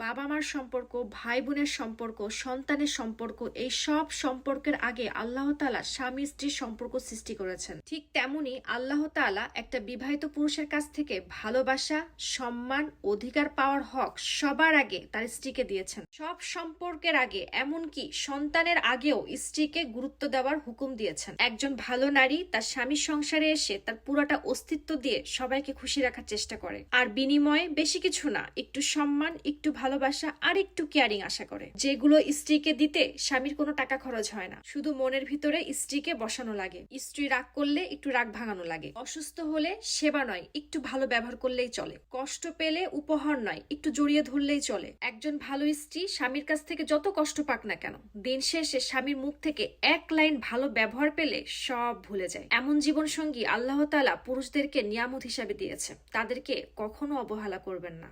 বাবা মার সম্পর্ক ভাই বোনের সম্পর্ক, সন্তানের সম্পর্ক, এই সব সম্পর্কের আগে আল্লাহ তাআলা স্বামী স্ত্রীর সম্পর্ক সৃষ্টি করেছেন। ঠিক তেমনি আল্লাহ তাআলা একটা বিবাহিত পুরুষের কাছ থেকে ভালোবাসা, সম্মান, অধিকার পাওয়ার হক সবার আগে তার স্ত্রীকে দিয়েছেন। সব সম্পর্কের আগে, এমনকি সন্তানের আগেও স্ত্রীকে গুরুত্ব দেওয়ার হুকুম দিয়েছেন। একজন ভালো নারী তার স্বামীর সংসারে এসে তার পুরাটা অস্তিত্ব দিয়ে সবাইকে খুশি রাখার চেষ্টা করে। আর বিনিময়ে বেশি কিছু না, একটু সম্মান, একটু ভালোবাসা আর একটু কেয়ারিং আশা করে। যেগুলো স্ত্রীকে দিতে স্বামীর কোনো টাকা খরচ হয় না। শুধু মনের ভিতরে স্ত্রীকে বসানো লাগে। স্ত্রী রাগ করলে একটু রাগ ভাঙানো লাগে। অসুস্থ হলে সেবা নয়, একটু ভালো ব্যবহার করলেই চলে। কষ্ট পেলে উপহার নয়, একটু জড়িয়ে ধরলেই চলে। একজন ভালো স্ত্রী স্বামীর কাছ থেকে যত কষ্ট পাক না কেন, দিন শেষে স্বামীর মুখ থেকে এক লাইন ভালো ব্যবহার পেলে সব ভুলে যায়। এমন জীবন সঙ্গী আল্লাহ তাআলা পুরুষদেরকে নিয়ামত হিসাবে দিয়েছে। তাদেরকে কখনো অবহেলা করবেন না।